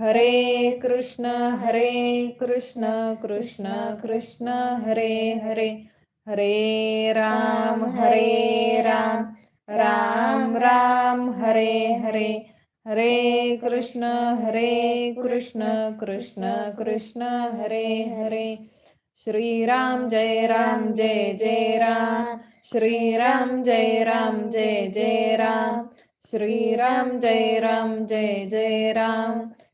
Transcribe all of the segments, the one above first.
हरे कृष्ण हरे कृष्ण कृष्ण कृष्ण हरे हरे. हरे राम हरे राम. राम राम हरे हरे. हरे कृष्ण हरे कृष्ण कृष्ण कृष्ण हरे हरे. श्रीराम जय राम जय जय राम. श्रीराम जय राम जय जय राम. श्रीराम जय राम जय जय राम.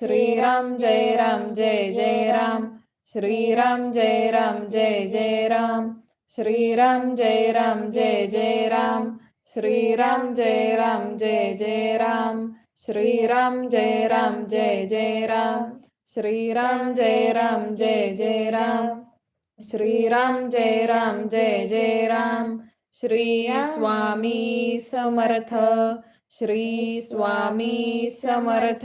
श्रीराम जय राम जय जय राम श्रीराम जय राम जय जय राम श्रीराम जय राम जय जय राम श्रीराम जय राम जय जय राम श्रीराम जय राम जय जय राम श्रीराम जय राम जय जय राम श्रीराम जय राम जय जय राम श्री स्वामी समर्थ श्री स्वामी समर्थ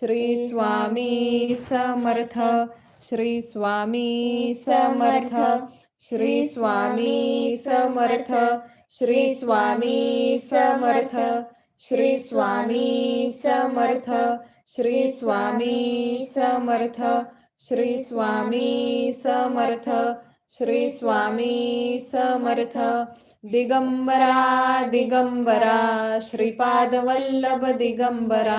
श्री स्वामी समर्थ श्री स्वामी समर्थ श्री स्वामी समर्थ श्री स्वामी समर्थ श्री स्वामी समर्थ श्री स्वामी समर्थ श्री स्वामी समर्थ श्री स्वामी समर्थ। दिगंबरा दिगंबरा श्रीपाद वल्लभ दिगंबरा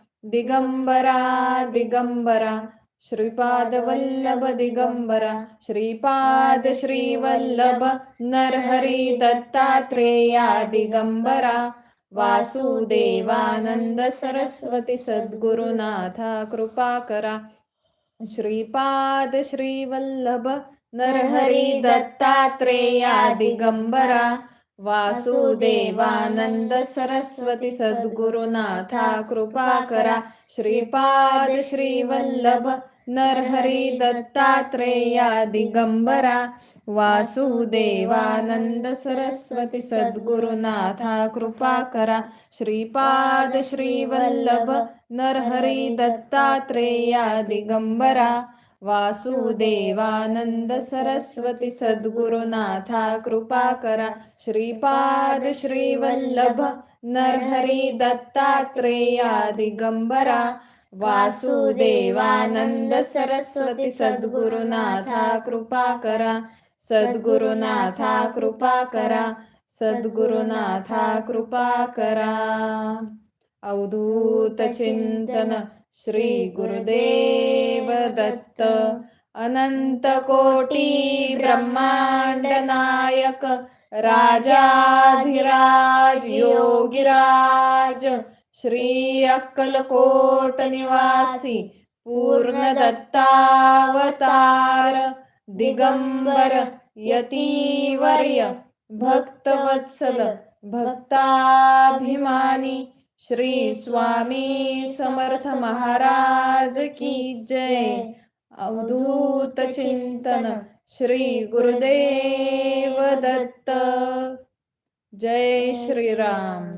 दिगंबरा दिगंबरा श्रीपाद वल्लभ श्रीपाद दिगंबरा श्रीपाद श्रीवल्लभ नरहरी दत्तात्रेया दिगंबरा वासुदेवानंद सरस्वती सद्गुरुनाथा कृपा करा श्रीपाद श्रीवल्लभ नरहरी दत्तात्रेया दिगंबरा वासुदेवानंद सरस्वती सद्गुरुनाथा कृपा करा श्रीपाद श्रीवल्लभ नरहरी दत्तात्रेया दिगंबरा वासुदेवानंद सरस्वती सद्गुरुनाथा कृपा करा श्रीपाद श्रीवल्लभ नरहरी दत्तात्रेया दिगंबरा वासुदेवानंद सरस्वती सद्गुरुनाथा कृपा करा श्रीपाद श्रीवल्लभ नरहरी दत्तात्रेया दिगंबरा वासुदेवानंद सरस्वती सद्गुरुनाथा कृपा करा सद्गुरुनाथा कृपा करा सद्गुरुनाथा कृपा करा अवधूत चिंतन श्री गुरुदेव दत्त अनंत कोटी ब्रह्मांड नायक राजाधिराज योगिराज श्री अक्कलकोट निवासी पूर्ण दत्तावतार दिगंबर यतीवर्य भक्तवत्सल भक्ताभिमानी श्री स्वामी समर्थ महाराज की जय. अवधूत चिंतन श्री गुरुदेव दत्त. जय श्रीराम.